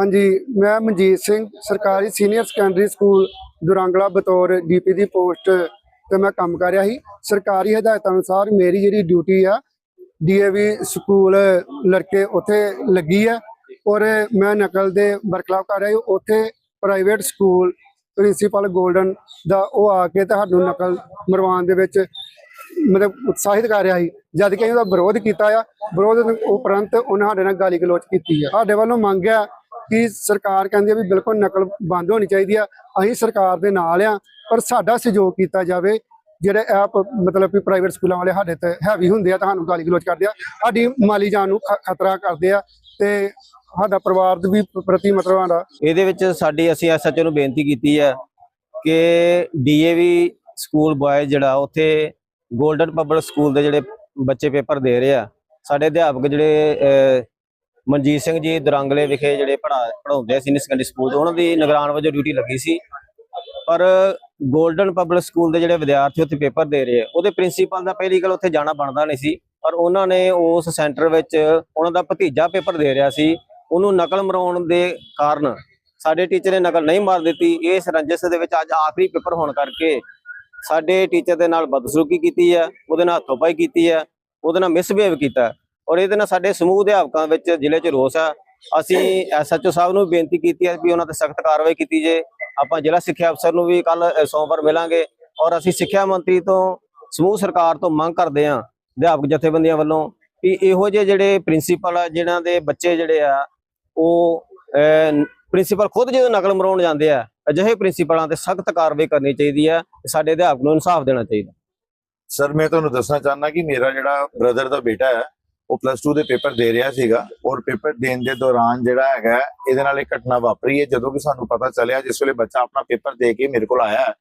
ਹਾਂਜੀ, ਮੈਂ ਮਨਜੀਤ ਸਿੰਘ, ਸਰਕਾਰੀ ਸੀਨੀਅਰ ਸੈਕੰਡਰੀ ਸਕੂਲ ਦੁਰੰਗਲਾ ਬਤੌਰ ਡੀਪੀ ਦੀ ਪੋਸਟ ਤੇ ਮੈਂ ਕੰਮ ਕਰ ਰਿਹਾ ਸੀ। ਸਰਕਾਰੀ ਹਦਾਇਤਾਂ ਅਨੁਸਾਰ ਮੇਰੀ ਜਿਹੜੀ ਡਿਊਟੀ ਆ ਡੀਏਵੀ ਸਕੂਲ ਲੜਕੇ ਉੱਥੇ ਲੱਗੀ ਆ ਔਰ ਮੈਂ ਨਕਲ ਦੇ ਬਰਖਲਾਫ ਕਰ ਰਿਹਾ ਸੀ। ਉੱਥੇ ਪ੍ਰਾਈਵੇਟ ਸਕੂਲ ਪ੍ਰਿੰਸੀਪਲ 골ਡਨ ਦਾ ਉਹ ਆ ਕੇ ਤੁਹਾਨੂੰ ਨਕਲ ਮਰਵਾਉਣ ਦੇ ਵਿੱਚ ਮਤਲਬ ਉਤਸ਼ਾਹਿਤ ਕਰ ਰਿਹਾ ਸੀ। ਜਦ ਕਿ ਉਹਦਾ ਵਿਰੋਧ ਕੀਤਾ ਆ। ਵਿਰੋਧ ਉਪਰੰਤ ਉਹਨਾਂ ਸਾਡੇ ਨਾਲ ਗਾਲੀ ਗਲੋਚ ਕੀਤੀ ਆ। ਸਾਡੇ ਵੱਲੋਂ ਮੰਗ ਆ ਕਿ ਸਰਕਾਰ ਕਹਿੰਦੀ ਆ ਵੀ ਬਿਲਕੁਲ ਨਕਲ ਬੰਦ ਹੋਣੀ ਚਾਹੀਦੀ ਆ ਅਸੀਂ ਸਰਕਾਰ ਦੇ ਨਾਲ ਆ ਪਰ ਸਾਡਾ ਸਹਿਯੋਗ ਕੀਤਾ ਜਾਵੇ ਜਿਹੜੇ ਐਪ ਮਤਲਬ ਕਿ ਪ੍ਰਾਈਵੇਟ ਸਕੂਲਾਂ ਵਾਲੇ ਸਾਡੇ ਤੇ ਹੈਵੀ ਹੁੰਦੇ ਆ ਤੁਹਾਨੂੰ ਗਾਲੀ ਗਲੋਚ ਕਰਦੇ ਆ ਸਾਡੀ ਮਾਲੀ ਜਾਨ ਨੂੰ ਖਤਰਾ ਕਰਦੇ ਆ ਤੇ ਸਾਡਾ ਪਰਿਵਾਰ ਦੇ ਵੀ ਪ੍ਰਤੀ ਮਤਲਬ ਸਾਡਾ ਇਹਦੇ ਵਿੱਚ ਸਾਡੀ ਅਸੀਂ ਐਸਐਚਓ ਨੂੰ ਬੇਨਤੀ ਕੀਤੀ ਹੈ ਕਿ ਡੀਏਵੀ ਸਕੂਲ ਬॉय ਜਿਹੜਾ ਉੱਥੇ 골ਡਨ ਪਬਲਿਕ ਸਕੂਲ ਦੇ ਜਿਹੜੇ ਬੱਚੇ ਪੇਪਰ ਦੇ ਰਹੇ ਆ ਸਾਡੇ ਅਧਿਆਪਕ ਜਿਹੜੇ ਅਹ, ਮਨਜੀਤ ਸਿੰਘ ਜੀ ਦਰੰਗਲੇ ਵਿਖੇ ਜਿਹੜੇ ਪੜ੍ਹਾ ਪੜਾਉਂਦੇ ਆ ਸੀਨੀਅਰ ਸੈਕੰਡਰੀ ਸਕੂਲ, ਉਹਨਾਂ ਦੀ ਨਿਗਰਾਨ ਵਜੋਂ ਡਿਊਟੀ ਲੱਗੀ ਸੀ। ਪਰ 골ਡਨ ਪਬਲਿਕ ਸਕੂਲ ਦੇ ਜਿਹੜੇ ਵਿਦਿਆਰਥੀ ਉੱਥੇ ਪੇਪਰ ਦੇ ਰਹੇ ਆ, ਉਹਦੇ ਪ੍ਰਿੰਸੀਪਲ ਦਾ ਪਹਿਲੀ ਗੱਲ ਉੱਥੇ ਜਾਣਾ ਬਣਦਾ ਨਹੀਂ ਸੀ। ਪਰ ਉਹਨਾਂ ਨੇ ਉਸ ਸੈਂਟਰ ਵਿੱਚ ਉਹਨਾਂ ਦਾ ਭਤੀਜਾ ਪੇਪਰ ਦੇ ਰਿਹਾ ਸੀ। ਉਹਨੂੰ ਨਕਲ ਮਰਾਉਣ ਦੇ ਕਾਰਨ ਸਾਡੇ ਟੀਚਰ ਨੇ ਨਕਲ ਨਹੀਂ ਮਾਰ ਦਿੱਤੀ। ਇਸ ਰੰਜਿਸ਼ ਦੇ ਵਿੱਚ ਅੱਜ ਆਖਰੀ ਪੇਪਰ ਹੋਣ ਕਰਕੇ ਸਾਡੇ ਟੀਚਰ ਦੇ ਨਾਲ ਬਦਸਲੂਕੀ ਕੀਤੀ ਹੈ, ਉਹਦੇ ਨਾਲ ਹੱਥੋਂ ਪਾਈ ਕੀਤੀ ਹੈ, ਉਹਦੇ ਨਾਲ ਮਿਸਬਿਹੇਵ ਕੀਤਾ ਔਰ ਇਹਦੇ ਨਾਲ ਸਾਡੇ ਸਮੂਹ ਅਧਿਆਪਕਾਂ ਵਿੱਚ ਜ਼ਿਲ੍ਹੇ 'ਚ ਰੋਸ ਹੈ ਅਸੀਂ ਐਸਐਚਓ ਸਾਹਿਬ ਨੂੰ ਬੇਨਤੀ ਕੀਤੀ ਹੈ ਵੀ ਉਹਨਾਂ ਤੇ ਸਖਤ ਕਾਰਵਾਈ ਕੀਤੀ ਜੇ। ਆਪਾਂ ਜ਼ਿਲ੍ਹਾ ਸਿੱਖਿਆ ਅਫਸਰ ਨੂੰ ਵੀ ਕੱਲ ਸੋਮਵਾਰ ਮਿਲਾਂਗੇ ਔਰ ਅਸੀਂ ਸਿੱਖਿਆ ਮੰਤਰੀ ਤੋਂ, ਸਮੂਹ ਸਰਕਾਰ ਤੋਂ ਮੰਗ ਕਰਦੇ ਹਾਂ ਅਧਿਆਪਕ ਜਥੇਬੰਦੀਆਂ ਵੱਲੋਂ ਕਿ ਇਹੋ ਜਿਹੇ ਜਿਹੜੇ ਪ੍ਰਿੰਸੀਪਲ ਆ, ਜਿਨ੍ਹਾਂ ਦੇ ਬੱਚੇ ਜਿਹੜੇ ਆ, ਉਹ ਪ੍ਰਿੰਸੀਪਲ ਖੁਦ ਜਦੋਂ ਨਕਲ ਮਰਾਉਣ ਜਾਂਦੇ ਆ, ਅਜਿਹੇ ਪ੍ਰਿੰਸੀਪਲਾਂ ਤੇ ਸਖਤ ਕਾਰਵਾਈ ਕਰਨੀ ਚਾਹੀਦੀ ਹੈ ਸਾਡੇ ਅਧਿਆਪਕ ਨੂੰ ਇਨਸਾਫ ਦੇਣਾ ਚਾਹੀਦਾ। ਸਰ, ਮੈਂ ਤੁਹਾਨੂੰ ਦੱਸਣਾ ਚਾਹੁੰਦਾ ਕਿ ਮੇਰਾ ਜਿਹੜਾ ਬ੍ਰਦਰ ਦਾ ਬੇਟਾ ਹੈ ਉਹ ਪਲੱਸ 2 ਦੇ ਪੇਪਰ ਦੇ ਰਿਹਾ ਸੀਗਾ ਔਰ ਪੇਪਰ ਦੇਣ ਦੇ ਦੌਰਾਨ ਜਿਹੜਾ ਹੈਗਾ ਇਹਦੇ ਨਾਲ ਇਹ ਘਟਨਾ ਵਾਪਰੀ ਹੈ। ਜਦੋਂ ਕਿ ਸਾਨੂੰ ਪਤਾ ਚੱਲਿਆ, ਜਿਸ ਵੇਲੇ ਬੱਚਾ ਆਪਣਾ ਪੇਪਰ ਦੇ ਕੇ ਮੇਰੇ ਕੋਲ ਆਇਆ,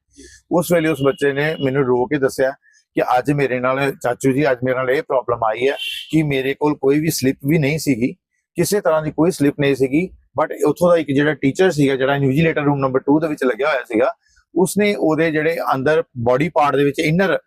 ਉਸ ਵੇਲੇ ਉਸ ਬੱਚੇ ਨੇ ਮੈਨੂੰ ਰੋ ਕੇ ਦੱਸਿਆ ਕਿ ਅੱਜ ਮੇਰੇ ਨਾਲ, ਚਾਚੂ ਜੀ, ਅੱਜ ਮੇਰੇ ਨਾਲ ਇਹ ਪ੍ਰੋਬਲਮ ਆਈ ਹੈ ਕਿ ਮੇਰੇ ਕੋਲ ਕੋਈ ਵੀ ਸਲਿੱਪ ਵੀ ਨਹੀਂ ਸੀਗੀ। ਕਿਸੇ ਤਰ੍ਹਾਂ ਦੀ ਕੋਈ ਸਲਿੱਪ ਨਹੀਂ ਸੀਗੀ ਬਟ ਉੱਥੋਂ ਦਾ ਇੱਕ ਜਿਹੜਾ ਟੀਚਰ ਸੀਗਾ, ਜਿਹੜਾ ਨਿਊਜ਼ੀਲੈਂਡਰ ਰੂਮ ਨੰਬਰ 2 ਦੇ ਵਿੱਚ ਲੱਗਿਆ ਹੋਇਆ ਸੀਗਾ, ਉਸਨੇ ਉਹਦੇ ਜਿਹੜੇ ਅੰਦਰ ਬਾਡੀ ਪਾਰਟ ਦੇ ਵਿੱਚ ਇਨਰ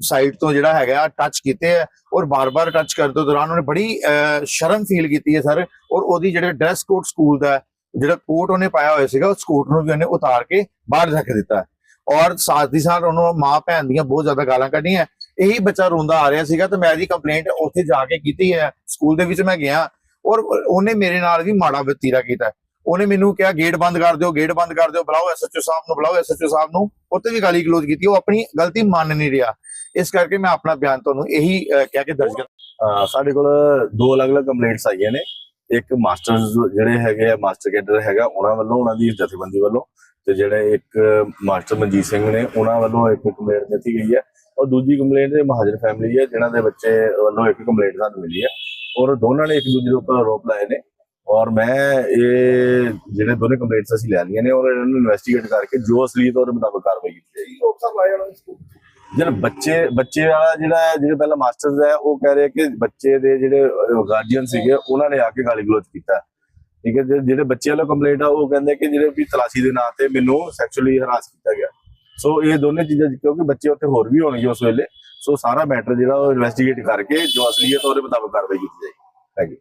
ਸਾਈਡ ਤੋਂ ਜਿਹੜਾ ਹੈਗਾ ਟੱਚ ਕੀਤੇ ਹੈ ਔਰ ਬਾਰ-ਬਾਰ ਟੱਚ ਕਰਨ ਤੋਂ ਦੌਰਾਨ ਉਹਨੇ ਬੜੀ ਅਹ, ਸ਼ਰਮ ਫੀਲ ਕੀਤੀ ਹੈ ਸਰ ਔਰ ਉਹਦੀ ਜਿਹੜੇ ਡਰੈਸ ਕੋਡ ਸਕੂਲ ਦਾ ਜਿਹੜਾ ਕੋਟ ਉਹਨੇ ਪਾਇਆ ਹੋਇਆ ਸੀਗਾ ਉਸ ਕੋਟ ਨੂੰ ਵੀ ਉਹਨੇ ਉਤਾਰ ਕੇ ਬਾਹਰ ਰੱਖ ਦਿੱਤਾ। ਔਰ ਸਾਥ ਦੀ ਸਾਥ ਉਹਨੂੰ ਮਾਂ ਭੈਣ ਦੀਆਂ ਬਹੁਤ ਜ਼ਿਆਦਾ ਗਾਲਾਂ ਕੱਢੀਆਂ। ਇਹੀ ਬੱਚਾ ਰੋਂਦਾ ਆ ਰਿਹਾ ਸੀਗਾ ਤੇ ਮੈਂ ਇਹਦੀ ਕੰਪਲੇਂਟ ਉੱਥੇ ਜਾ ਕੇ ਕੀਤੀ ਹੈ। ਸਕੂਲ ਦੇ ਵਿੱਚ ਮੈਂ ਗਿਆ ਔਰ ਉਹਨੇ ਮੇਰੇ ਨਾਲ ਵੀ ਮਾੜਾ ਵਤੀਰਾ ਕੀਤਾ। ਉਹਨੇ ਮੈਨੂੰ ਕਿਹਾ ਗੇਟ ਬੰਦ ਕਰ ਦਿਓ ਗੇਟ ਬੰਦ ਕਰ ਦਿਓ, ਬੁਲਾਓ ਐਸਐਚਓ ਸਾਹਿਬ ਨੂੰ, ਬੁਲਾਓ ਐਸਐਚਓ ਸਾਹਿਬ ਨੂੰ। ਉੱਤੇ ਵੀ ਗਾਲੀ ਗਲੋਚ ਕੀਤੀ, ਉਹ ਆਪਣੀ ਗਲਤੀ ਮੰਨ ਨਹੀਂ ਰਿਹਾ। ਇਸ ਕਰਕੇ ਮੈਂ ਆਪਣਾ ਬਿਆਨ ਤੁਹਾਨੂੰ ਇਹੀ ਕਹਿ ਕੇ ਦਰਜ ਕਰ ਸਾਡੇ ਕੋਲ ਦੋ ਅਲੱਗ-ਅਲੱਗ ਕੰਪਲੇਂਟਸ ਆਈਆਂ ਨੇ। ਇੱਕ ਮਾਸਟਰਸ ਜਿਹੜੇ ਹੈਗੇ ਆ ਮਾਸਟਰ ਕੈਡਰ ਹੈਗਾ, ਉਹਨਾਂ ਵੱਲੋਂ, ਉਹਨਾਂ ਦੀ ਜਥੇਬੰਦੀ ਵੱਲੋਂ, ਤੇ ਜਿਹੜੇ ਇੱਕ ਮਾਸਟਰ ਮਨਜੀਤ ਸਿੰਘ ਨੇ, ਉਹਨਾਂ ਵੱਲੋਂ ਇੱਕ ਕੰਪਲੇਂਟ ਦਿੱਤੀ ਗਈ ਹੈ। ਔਰ ਦੂਜੀ ਕੰਪਲੇਂਟ ਇਹ ਮਹਾਜਰ ਫੈਮਿਲੀ ਹੈ, ਜਿਨ੍ਹਾਂ ਦੇ ਬੱਚੇ ਵੱਲੋਂ ਇੱਕ ਕੰਪਲੇਂਟ ਸਾਨੂੰ ਮਿਲੀ ਹੈ। ਔਰ ਦੋਨਾਂ ਨੇ ਇੱਕ ਦੂਜੇ ਦੇ ਉੱਪਰ ਆਰੋਪ ਲਾਏ ਨੇ। ਔਰ ਮੈਂ ਇਹ ਜਿਹੜੇ ਦੋਨੇ ਕੰਪਲੇਂਟਸ ਅਸੀਂ ਲੈ ਲਈਆਂ ਨੇ ਔਰ ਇਹਨਾਂ ਨੂੰ ਇਨਵੈਸਟੀਗੇਟ ਕਰਕੇ ਜੋ ਅਸਲੀਅਤ ਔਰ ਮੁਤਾਬਕ ਕਾਰਵਾਈ ਕੀਤੀ ਜਾਏਗੀ। ਜਿਹੜਾ ਬੱਚੇ ਬੱਚੇ ਵਾਲਾ ਜਿਹੜਾ ਜਿਹੜੇ ਪਹਿਲਾਂ ਮਾਸਟਰਸ ਹੈ ਉਹ ਕਹਿ ਰਹੇ ਕਿ ਬੱਚੇ ਦੇ ਜਿਹੜੇ ਗਾਰਡੀਅਨ ਸੀਗੇ ਉਹਨਾਂ ਨੇ ਆ ਕੇ ਗਾਲੀ ਗਲੋਚ ਕੀਤਾ। ਠੀਕ ਹੈ ਜਿਹੜੇ ਬੱਚੇ ਵਾਲਾ ਕੰਪਲੇਂਟ ਆ ਉਹ ਕਹਿੰਦੇ ਕਿ ਜਿਹੜੇ ਵੀ ਤਲਾਸ਼ੀ ਦੇ ਨਾਂ ਤੇ ਮੈਨੂੰ ਸੈਕਸ਼ੂਅਲੀ ਹਰਾਸ ਕੀਤਾ ਗਿਆ। ਸੋ ਇਹ ਦੋਨੇ ਚੀਜ਼ਾਂ ਕਿਉਂਕਿ ਬੱਚੇ ਉੱਥੇ ਹੋਰ ਵੀ ਹੋਣਗੇ ਉਸ ਵੇਲੇ। ਸੋ ਸਾਰਾ ਮੈਟਰ ਜਿਹੜਾ ਉਹ ਇਨਵੈਸਟੀਗੇਟ ਕਰਕੇ ਜੋ ਅਸਲੀਅਤ ਉਹਦੇ ਮੁਤਾਬਕ ਕਾਰਵਾਈ ਕੀਤੀ ਜਾਏਗੀ। Thank you